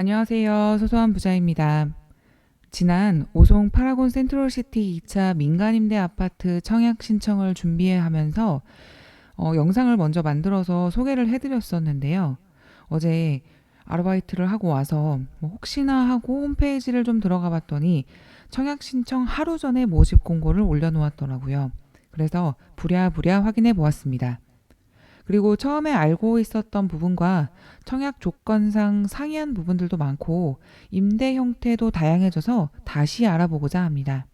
안녕하세요. 소소한 부자입니다. 지난 오송 파라곤 센트럴시티 2차 민간임대 아파트 청약 신청을 준비하면서 어, 영상을 먼저 만들어서 소개를 해드렸었는데요. 어제 아르바이트를 하고 와서 뭐 혹시나 하고 홈페이지를 좀 들어가 봤더니 청약 신청 하루 전에 모집 공고를 올려놓았더라고요. 그래서 부랴부랴 확인해 보았습니다. 그리고 처음에 알고 있었던 부분과 청약 조건상 상이한 부분들도 많고 임대 형태도 다양해져서 다시 알아보고자 합니다.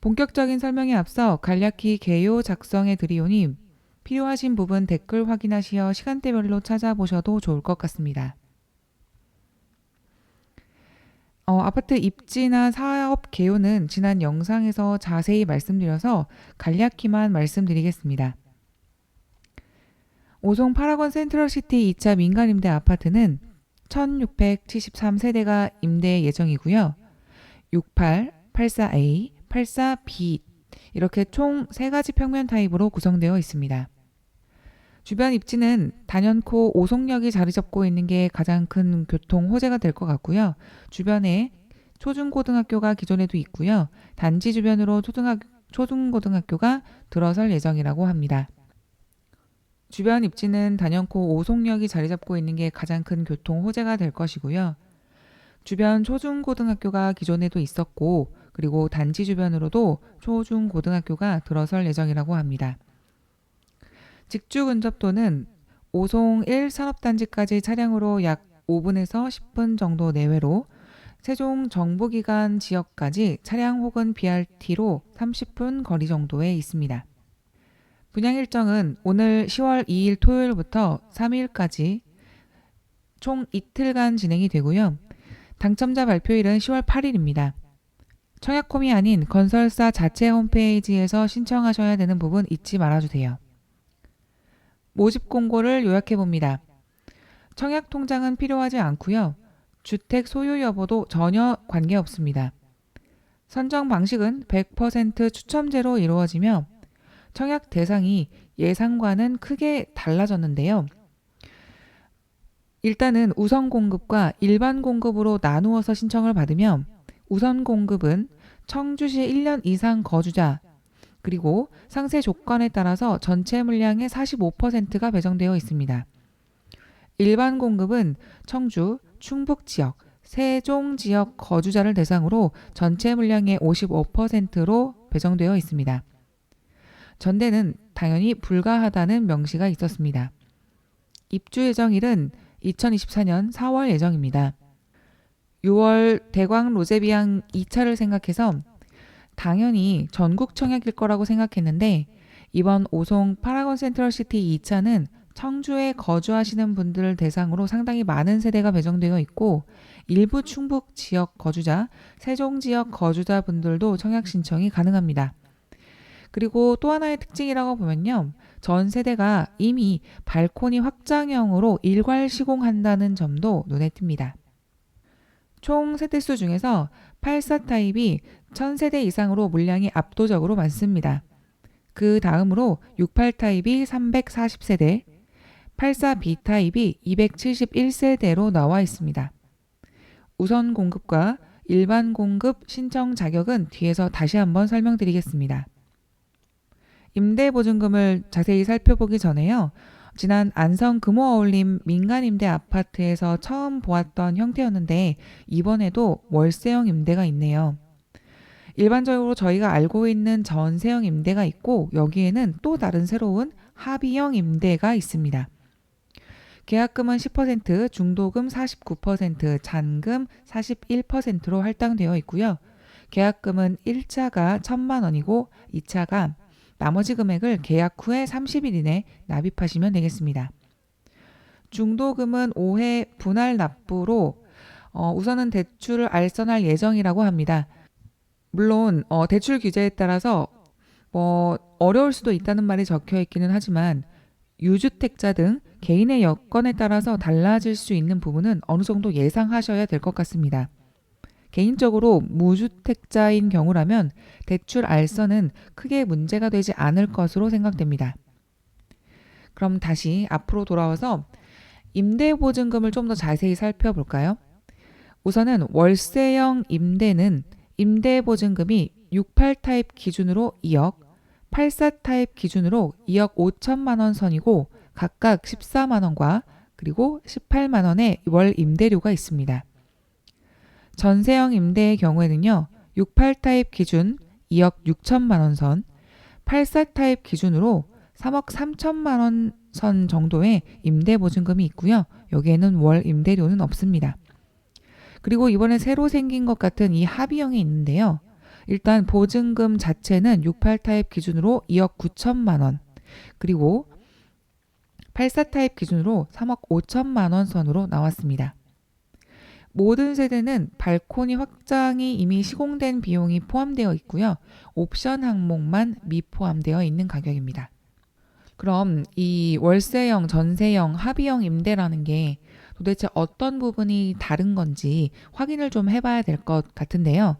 본격적인 설명에 앞서 간략히 개요 작성해 드리오니 필요하신 부분 댓글 확인하시어 시간대별로 찾아보셔도 좋을 것 같습니다. 어, 아파트 입지나 사업 개요는 지난 영상에서 자세히 말씀드려서 간략히만 말씀드리겠습니다. 오송 파라곤 센트럴시티 2차 민간임대 아파트는 1673세대가 임대 예정이고요. 68, 84A, 84B 이렇게 총 3가지 평면 타입으로 구성되어 있습니다. 주변 입지는 단연코 오송역이 자리 잡고 있는 게 가장 큰 교통 호재가 될 것 같고요. 주변에 초중고등학교가 기존에도 있고요. 단지 주변으로 초등학, 초중고등학교가 들어설 예정이라고 합니다. 주변 입지는 단연코 오송역이 자리 잡고 있는 게 가장 큰 교통 호재가 될 것이고요. 주변 초중고등학교가 기존에도 있었고, 그리고 단지 주변으로도 초중고등학교가 들어설 예정이라고 합니다. 직주 근접도는 오송 1 산업단지까지 차량으로 약 5분에서 10분 정도 내외로 세종 정부기관 지역까지 차량 혹은 BRT로 30분 거리 정도에 있습니다. 분양 일정은 오늘 10월 2일 토요일부터 3일까지 총 이틀간 진행이 되고요. 당첨자 발표일은 10월 8일입니다. 청약홈이 아닌 건설사 자체 홈페이지에서 신청하셔야 되는 부분 잊지 말아주세요. 모집 공고를 요약해 봅니다. 청약 통장은 필요하지 않고요. 주택 소유 여부도 전혀 관계없습니다. 선정 방식은 100% 추첨제로 이루어지며 청약 대상이 예상과는 크게 달라졌는데요. 일단은 우선 공급과 일반 공급으로 나누어서 신청을 받으며 우선 공급은 청주시 1년 이상 거주자 그리고 상세 조건에 따라서 전체 물량의 45%가 배정되어 있습니다. 일반 공급은 청주, 충북 지역, 세종 지역 거주자를 대상으로 전체 물량의 55%로 배정되어 있습니다. 전대는 당연히 불가하다는 명시가 있었습니다. 입주 예정일은 2024년 4월 예정입니다. 6월 대광 로제비앙 2차를 생각해서 당연히 전국 청약일 거라고 생각했는데 이번 오송 파라곤 센트럴시티 2차는 청주에 거주하시는 분들 대상으로 상당히 많은 세대가 배정되어 있고 일부 충북 지역 거주자, 세종 지역 거주자 분들도 청약 신청이 가능합니다. 그리고 또 하나의 특징이라고 보면요. 전 세대가 이미 발코니 확장형으로 일괄 시공한다는 점도 눈에 띕니다. 총 세대수 중에서 84 타입이 1000세대 이상으로 물량이 압도적으로 많습니다. 그 다음으로 68 타입이 340세대, 84B 타입이 271세대로 나와 있습니다. 우선 공급과 일반 공급 신청 자격은 뒤에서 다시 한번 설명드리겠습니다. 임대보증금을 자세히 살펴보기 전에요. 지난 안성 금호 어울림 민간 임대 아파트에서 처음 보았던 형태였는데 이번에도 월세형 임대가 있네요. 일반적으로 저희가 알고 있는 전세형 임대가 있고 여기에는 또 다른 새로운 합의형 임대가 있습니다. 계약금은 10%, 중도금 49%, 잔금 41%로 할당되어 있고요. 계약금은 1차가 1천만 원이고 2차가 나머지 금액을 계약 후에 30일 이내 납입하시면 되겠습니다. 중도금은 5회 분할 납부로 어, 우선은 대출을 알선할 예정이라고 합니다. 물론 어, 대출 규제에 따라서 뭐 어려울 수도 있다는 말이 적혀 있기는 하지만 유주택자 등 개인의 여건에 따라서 달라질 수 있는 부분은 어느 정도 예상하셔야 될 것 같습니다. 개인적으로 무주택자인 경우라면 대출 알선은 크게 문제가 되지 않을 것으로 생각됩니다. 그럼 다시 앞으로 돌아와서 임대보증금을 좀 더 자세히 살펴볼까요? 우선은 월세형 임대는 임대보증금이 68 타입 기준으로 2억, 84 타입 기준으로 2억 5천만 원 선이고 각각 14만 원과 그리고 18만 원의 월 임대료가 있습니다. 전세형 임대의 경우에는요. 68 타입 기준 2억 6천만 원 선, 84 타입 기준으로 3억 3천만 원 선 정도의 임대 보증금이 있고요. 여기에는 월 임대료는 없습니다. 그리고 이번에 새로 생긴 것 같은 이 합의형이 있는데요. 일단 보증금 자체는 68 타입 기준으로 2억 9천만 원, 그리고 84 타입 기준으로 3억 5천만 원 선으로 나왔습니다. 모든 세대는 발코니 확장이 이미 시공된 비용이 포함되어 있고요. 옵션 항목만 미포함되어 있는 가격입니다. 그럼 이 월세형, 전세형, 합의형 임대라는 게 도대체 어떤 부분이 다른 건지 확인을 좀 해봐야 될 것 같은데요.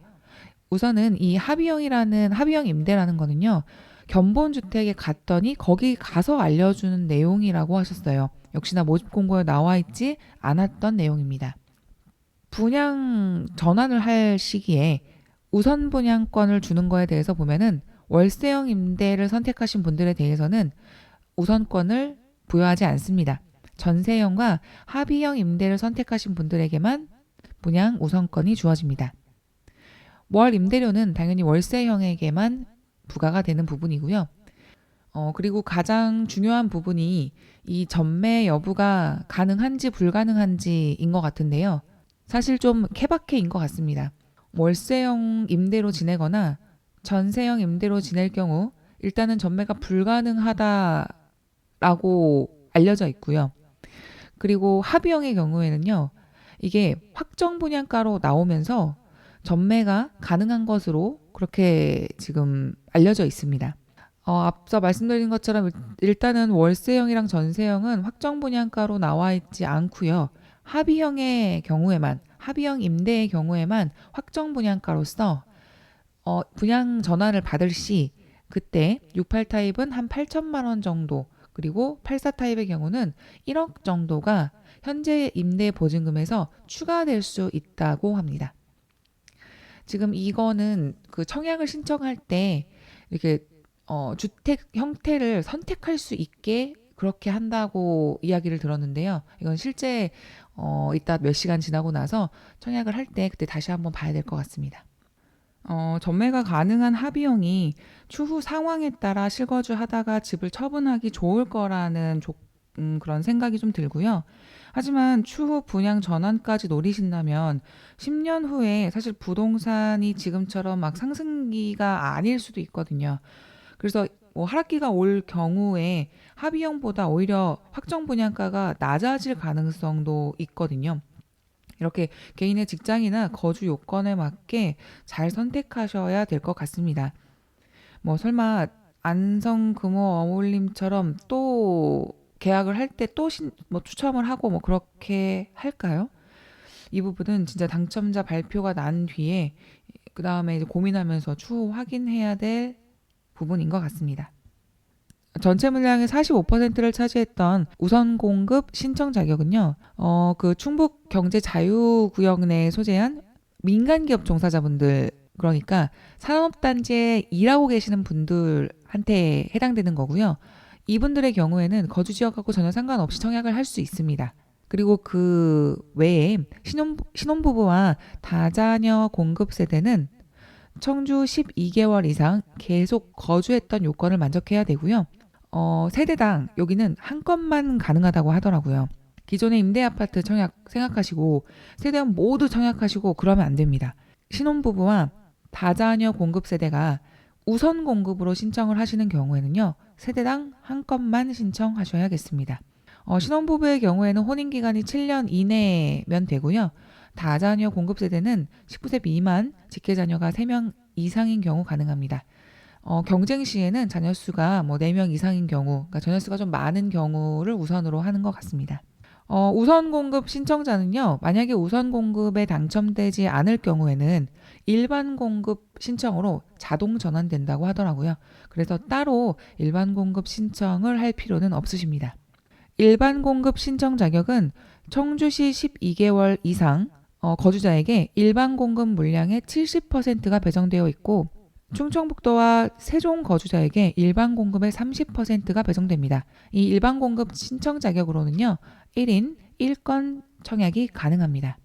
우선은 이 합의형이라는 합의형 임대라는 거는요. 견본 주택에 갔더니 거기 가서 알려주는 내용이라고 하셨어요. 역시나 모집 공고에 나와 있지 않았던 내용입니다. 분양 전환을 할 시기에 우선 분양권을 주는 거에 대해서 보면은 월세형 임대를 선택하신 분들에 대해서는 우선권을 부여하지 않습니다. 전세형과 합의형 임대를 선택하신 분들에게만 분양 우선권이 주어집니다. 월 임대료는 당연히 월세형에게만 부과가 되는 부분이고요. 어, 그리고 가장 중요한 부분이 이 전매 여부가 가능한지 불가능한지인 것 같은데요. 사실 좀 케바케인 것 같습니다. 월세형 임대로 지내거나 전세형 임대로 지낼 경우 일단은 전매가 불가능하다라고 알려져 있고요. 그리고 합의형의 경우에는요. 이게 확정 분양가로 나오면서 전매가 가능한 것으로 그렇게 지금 알려져 있습니다. 어, 앞서 말씀드린 것처럼 일단은 월세형이랑 전세형은 확정 분양가로 나와 있지 않고요. 합의형의 경우에만 합의형 임대의 경우에만 확정 분양가로서 어, 분양 전환을 받을 시 그때 68 타입은 한 8천만 원 정도 그리고 84 타입의 경우는 1억 정도가 현재 임대 보증금에서 추가될 수 있다고 합니다. 지금 이거는 그 청약을 신청할 때 이렇게 어, 주택 형태를 선택할 수 있게 그렇게 한다고 이야기를 들었는데요. 이건 실제 어, 이따 몇 시간 지나고 나서 청약을 할 때 그때 다시 한번 봐야 될 것 같습니다. 어, 전매가 가능한 합의형이 추후 상황에 따라 실거주하다가 집을 처분하기 좋을 거라는 조, 음, 그런 생각이 좀 들고요. 하지만 추후 분양 전환까지 노리신다면 10년 후에 사실 부동산이 지금처럼 막 상승기가 아닐 수도 있거든요. 그래서 뭐 하락기가 올 경우에 합의형보다 오히려 확정 분양가가 낮아질 가능성도 있거든요. 이렇게 개인의 직장이나 거주 요건에 맞게 잘 선택하셔야 될 것 같습니다. 뭐 설마 안성 금호 어울림처럼 또 계약을 할 때 또 뭐 추첨을 하고 뭐 그렇게 할까요? 이 부분은 진짜 당첨자 발표가 난 뒤에 그 다음에 고민하면서 추후 확인해야 될 부분인 것 같습니다. 전체 물량의 45%를 차지했던 우선 공급 신청 자격은요, 어, 그 충북 경제 자유구역 내에 소재한 민간기업 종사자분들, 그러니까 산업단지에 일하고 계시는 분들한테 해당되는 거고요. 이분들의 경우에는 거주 지역하고 전혀 상관없이 청약을 할 수 있습니다. 그리고 그 외에 신혼, 신혼부부와 다자녀 공급 세대는 청주 12개월 이상 계속 거주했던 요건을 만족해야 되고요. 어, 세대당 여기는 한 건만 가능하다고 하더라고요. 기존의 임대 아파트 청약 생각하시고 세대원 모두 청약하시고 그러면 안 됩니다. 신혼부부와 다자녀 공급 세대가 우선 공급으로 신청을 하시는 경우에는요. 세대당 한 건만 신청하셔야겠습니다. 어, 신혼부부의 경우에는 혼인 기간이 7년 이내면 되고요. 다자녀 공급 세대는 19세 미만 직계 자녀가 3명 이상인 경우 가능합니다. 어, 경쟁 시에는 자녀 수가 뭐 4명 이상인 경우, 그러니까 자녀 수가 좀 많은 경우를 우선으로 하는 것 같습니다. 어, 우선 공급 신청자는요, 만약에 우선 공급에 당첨되지 않을 경우에는 일반 공급 신청으로 자동 전환된다고 하더라고요. 그래서 따로 일반 공급 신청을 할 필요는 없으십니다. 일반 공급 신청 자격은 청주시 12개월 이상 어, 거주자에게 일반 공급 물량의 70%가 배정되어 있고 충청북도와 세종 거주자에게 일반 공급의 30%가 배정됩니다. 이 일반 공급 신청 자격으로는요. 1인 1건 청약이 가능합니다.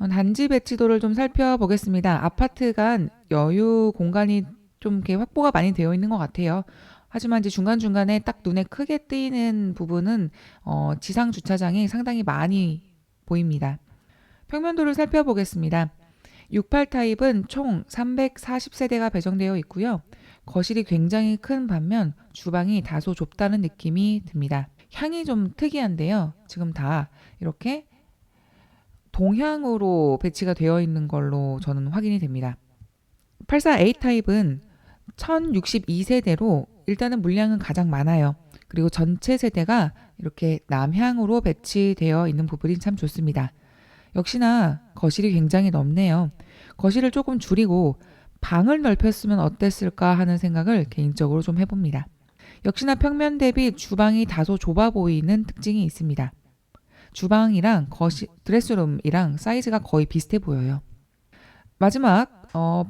어, 단지 배치도를 좀 살펴보겠습니다. 아파트 간 여유 공간이 좀 이렇게 확보가 많이 되어 있는 것 같아요. 하지만 이제 중간중간에 딱 눈에 크게 띄는 부분은 어, 지상 주차장이 상당히 많이 보입니다. 평면도를 살펴보겠습니다. 68 타입은 총 340세대가 배정되어 있고요. 거실이 굉장히 큰 반면 주방이 다소 좁다는 느낌이 듭니다. 향이 좀 특이한데요. 지금 다 이렇게 동향으로 배치가 되어 있는 걸로 저는 확인이 됩니다. 84A 타입은 1062세대로 일단은 물량은 가장 많아요. 그리고 전체 세대가 이렇게 남향으로 배치되어 있는 부분이 참 좋습니다. 역시나 거실이 굉장히 넓네요. 거실을 조금 줄이고 방을 넓혔으면 어땠을까 하는 생각을 개인적으로 좀 해봅니다. 역시나 평면 대비 주방이 다소 좁아 보이는 특징이 있습니다. 주방이랑 거실, 드레스룸이랑 사이즈가 거의 비슷해 보여요. 마지막 어,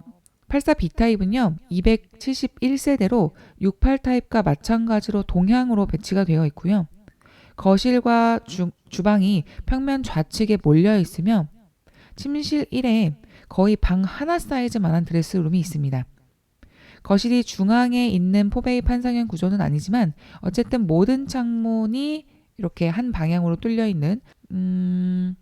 84B 타입은요. 271세대로 68 타입과 마찬가지로 동향으로 배치가 되어 있고요. 거실과 주, 주방이 평면 좌측에 몰려 있으며 침실 1에 거의 방 하나 사이즈만한 드레스룸이 있습니다. 거실이 중앙에 있는 포베이 판상형 구조는 아니지만 어쨌든 모든 창문이 이렇게 한 방향으로 뚫려 있는 음,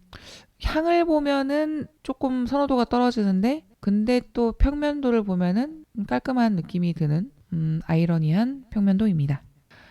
향을 보면은 조금 선호도가 떨어지는데 근데 또 평면도를 보면은 깔끔한 느낌이 드는 음, 아이러니한 평면도입니다.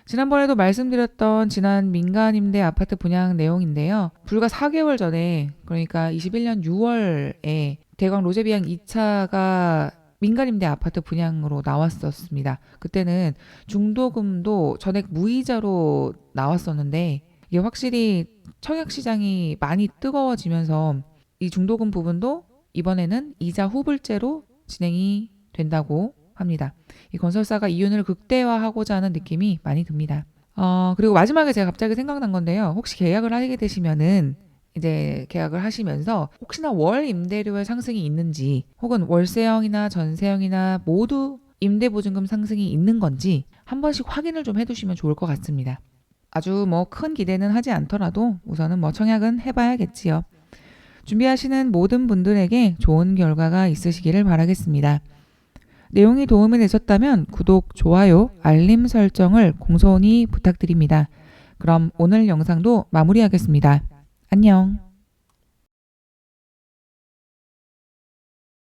지난번에도 말씀드렸던 지난 민간 임대 아파트 분양 내용인데요. 불과 4개월 전에 그러니까 21년 6월에 대광 로제비앙 2차가 민간임대 아파트 분양으로 나왔었습니다. 그때는 중도금도 전액 무이자로 나왔었는데 이게 확실히 청약 시장이 많이 뜨거워지면서 이 중도금 부분도 이번에는 이자 후불제로 진행이 된다고 합니다. 이 건설사가 이윤을 극대화하고자 하는 느낌이 많이 듭니다. 어, 그리고 마지막에 제가 갑자기 생각난 건데요. 혹시 계약을 하게 되시면은 이제 계약을 하시면서 혹시나 월 임대료의 상승이 있는지 혹은 월세형이나 전세형이나 모두 임대보증금 상승이 있는 건지 한 번씩 확인을 좀 해두시면 좋을 것 같습니다. 아주 뭐 큰 기대는 하지 않더라도 우선은 뭐 청약은 해봐야겠지요. 준비하시는 모든 분들에게 좋은 결과가 있으시기를 바라겠습니다. 내용이 도움이 되셨다면 구독, 좋아요, 알림 설정을 공손히 부탁드립니다. 그럼 오늘 영상도 마무리하겠습니다. 안녕.